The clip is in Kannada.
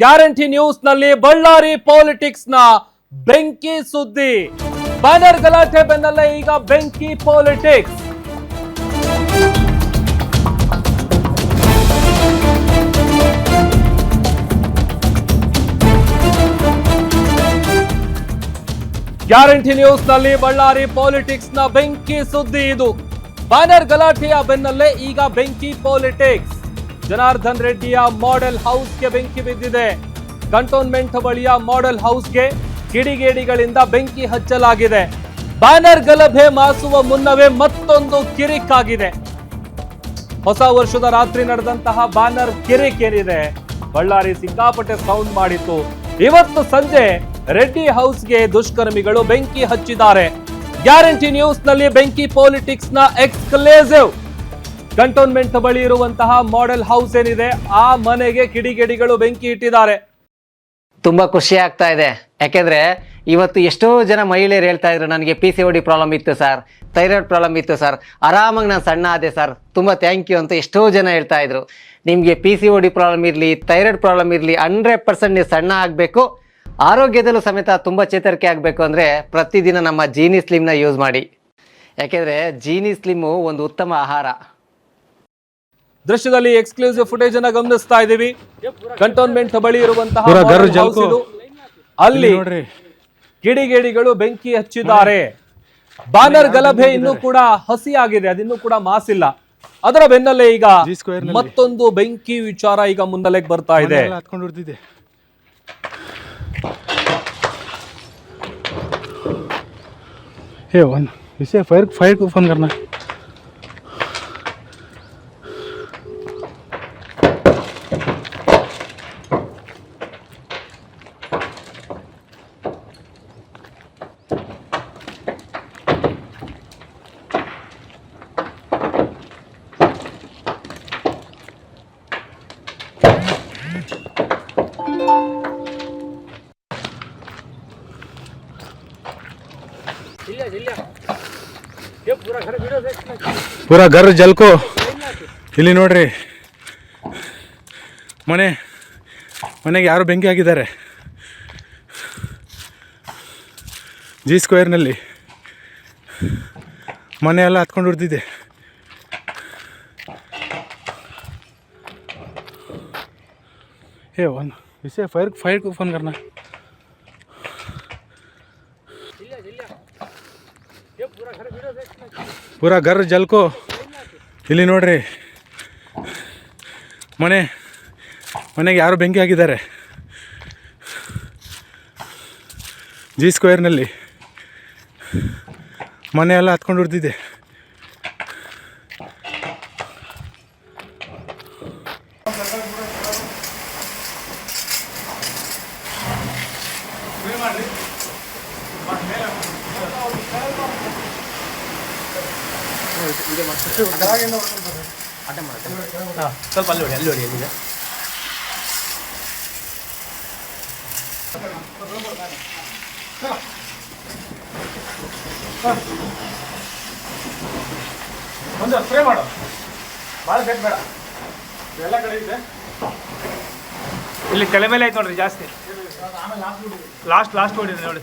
ಗ್ಯಾರಂಟಿ ನ್ಯೂಸ್ನಲ್ಲಿ ಬಳ್ಳಾರಿ ಪಾಲಿಟಿಕ್ಸ್ನ ಬೆಂಕಿ ಸುದ್ದಿ. ಬ್ಯಾನರ್ ಗಲಾಟೆ ಬೆನ್ನಲ್ಲೇ ಈಗ ಬೆಂಕಿ ಪಾಲಿಟಿಕ್ಸ್. ಗ್ಯಾರಂಟಿ ನ್ಯೂಸ್ನಲ್ಲಿ ಬಳ್ಳಾರಿ ಪಾಲಿಟಿಕ್ಸ್ನ ಬೆಂಕಿ ಸುದ್ದಿ ಇದು. ಬ್ಯಾನರ್ ಗಲಾಟೆಯ ಬೆನ್ನಲ್ಲೇ ಈಗ ಬೆಂಕಿ ಪಾಲಿಟಿಕ್ಸ್. ಜನಾರ್ದನ್ ರೆಡ್ಡಿಯ ಮಾಡೆಲ್ ಹೌಸ್ಗೆ ಬೆಂಕಿ ಬಿದ್ದಿದೆ. ಕಂಟೋನ್ಮೆಂಟ್ ಬಳಿಯ ಮಾಡೆಲ್ ಹೌಸ್ಗೆ ಕಿಡಿಗೇಡಿಗಳಿಂದ ಬೆಂಕಿ ಹಚ್ಚಲಾಗಿದೆ. ಬ್ಯಾನರ್ ಗಲಭೆ ಮಾಸುವ ಮುನ್ನವೇ ಮತ್ತೊಂದು ಕಿರಿಕಾಗಿದೆ. ಹೊಸ ವರ್ಷದ ರಾತ್ರಿ ನಡೆದಂತಹ ಬ್ಯಾನರ್ ಕಿರಿಕ್ ಏನಿದೆ ಬಳ್ಳಾರಿ ಸಿಕ್ಕಾಪಟ್ಟೆ ಸೌಂಡ್ ಮಾಡಿತ್ತು. ಇವತ್ತು ಸಂಜೆ ರೆಡ್ಡಿ ಹೌಸ್ಗೆ ದುಷ್ಕರ್ಮಿಗಳು ಬೆಂಕಿ ಹಚ್ಚಿದ್ದಾರೆ. ಗ್ಯಾರಂಟಿ ನ್ಯೂಸ್ನಲ್ಲಿ ಬೆಂಕಿ ಪಾಲಿಟಿಕ್ಸ್ನ ಎಕ್ಸ್ಕ್ಲೇಸಿವ್ ಕಂಟೋನ್ಮೆಂಟ್ ಬಳಿ ಇರುವಂತಹ ಮಾಡೆಲ್ ಹೌಸ್ ಏನಿದೆ, ಆ ಮನೆಗೆ ಕಿಡಿಗೇಡಿಗಳು ಬೆಂಕಿ ಇಟ್ಟಿದ್ದಾರೆ. ತುಂಬಾ ಖುಷಿ ಆಗ್ತಾ ಇದೆ. ಯಾಕೆಂದ್ರೆ ಇವತ್ತು ಎಷ್ಟೋ ಜನ ಮಹಿಳೆಯರು ಹೇಳ್ತಾ ಇದ್ರು, ನನಗೆ ಪಿ ಸಿ ಡಿ ಪ್ರಾಬ್ಲಮ್ ಇತ್ತು ಸರ್ ಥೈರಾಯ್ಡ್ ಪ್ರಾಬ್ಲಮ್ ಇತ್ತು ಸರ್, ಆರಾಮಾಗಿ ನಾನು ಸಣ್ಣ ಆದೆ ಸರ್, ತುಂಬ ಥ್ಯಾಂಕ್ ಯು ಅಂತ ಎಷ್ಟೋ ಜನ ಹೇಳ್ತಾ ಇದ್ರು. ನಿಮಗೆ ಪಿ ಸಿ ಡಿ ಪ್ರಾಬ್ಲಮ್ ಇರಲಿ ಥೈರಾಯ್ಡ್ ಪ್ರಾಬ್ಲಮ್ ಇರಲಿ ಹಂಡ್ರೆಡ್ ಪರ್ಸೆಂಟ್ ನೀವು ಸಣ್ಣ ಆಗಬೇಕು. ಆರೋಗ್ಯದಲ್ಲೂ ಸಮೇತ ತುಂಬ ಚೇತರಿಕೆ ಆಗಬೇಕು ಅಂದರೆ ಪ್ರತಿದಿನ ನಮ್ಮ ಜೀನಿ ಸ್ಲಿಮ್ನ ಯೂಸ್ ಮಾಡಿ. ಯಾಕೆಂದರೆ ಜೀನಿ ಸ್ಲಿಮ್ಮು ಒಂದು ಉತ್ತಮ ಆಹಾರ. ದೃಶ್ಯದಲ್ಲಿ ಎಕ್ಸ್ಕ್ಲೂಸಿವ್ ಫುಟೇಜ್ ಅನ್ನ ಗಮನಿಸ್ತಾ ಇದ್ದೀವಿ. ಕಂಟೋನ್ಮೆಂಟ್ ಬಳಿ ಇರುವಂತಹ. ಅಲ್ಲಿ ಕಿಡಿಗೇಡಿಗಳು ಬೆಂಕಿ ಹಚ್ಚಿದ್ದಾರೆ. ಬ್ಯಾನರ್ ಗಲಭೆ ಇನ್ನೂ ಕೂಡ ಹಸಿಯಾಗಿದೆ ಅದಿನ್ನೂ ಕೂಡ ಮಾಸಿಲ್ಲ. ಅದರ ಬೆನ್ನಲ್ಲೇ ಈಗ. ಮತ್ತೊಂದು ಬೆಂಕಿ ವಿಚಾರ ಈಗ ಮುನ್ನೆಲೆಗೆ ಬರ್ತಾ ಇದೆ. ಫೈರ್ ಫೈರ್ ಹೊಡ್ತಿದ್ದೆ ಪೂರಾ ಗರ್ ಜಲ್ಕೋ. ಇಲ್ಲಿ ನೋಡ್ರಿ. ಮನೆ, ಮನೆಗೆ ಯಾರು ಬೆಂಕಿ ಹಾಕಿದ್ದಾರೆ? ಜಿ ಸ್ಕ್ವೇರ್ನಲ್ಲಿ ಮನೆ ಎಲ್ಲ ಹತ್ಕೊಂಡು ಹೊಡ್ತಿದ್ದೆ हे वन इसे फायर फायर को फोन करना ಪೂರಾ ಗರ್ ಜಲ್ಕೋ ಇಲ್ಲಿ ನೋಡ್ರಿ ಮನೆ ಮನೆಗೆ ಯಾರು ಬೆಂಕಿ ಹಾಕಿದ್ದಾರೆ ಜಿ ಸ್ಕ್ವೇರ್ನಲ್ಲಿ ಮನೆ ಎಲ್ಲ ಹತ್ಕೊಂಡು ಹೊಡ್ತಿದ್ದೆ ಒಂದು ಸ್ಪ್ರೇ ಮಾಡು. ಭಾಳ ಬೇಕು ಬೇಡ. ಎಲ್ಲ ಕಡೆ ಇದೆ. ಇಲ್ಲಿ ತಲೆ ಮೇಲೆ ಆಯ್ತು ನೋಡ್ರಿ ಜಾಸ್ತಿ. ಲಾಸ್ಟ್ ಲಾಸ್ಟ್ ಹೊಡಿದ್ರಿ ನೋಡಿ.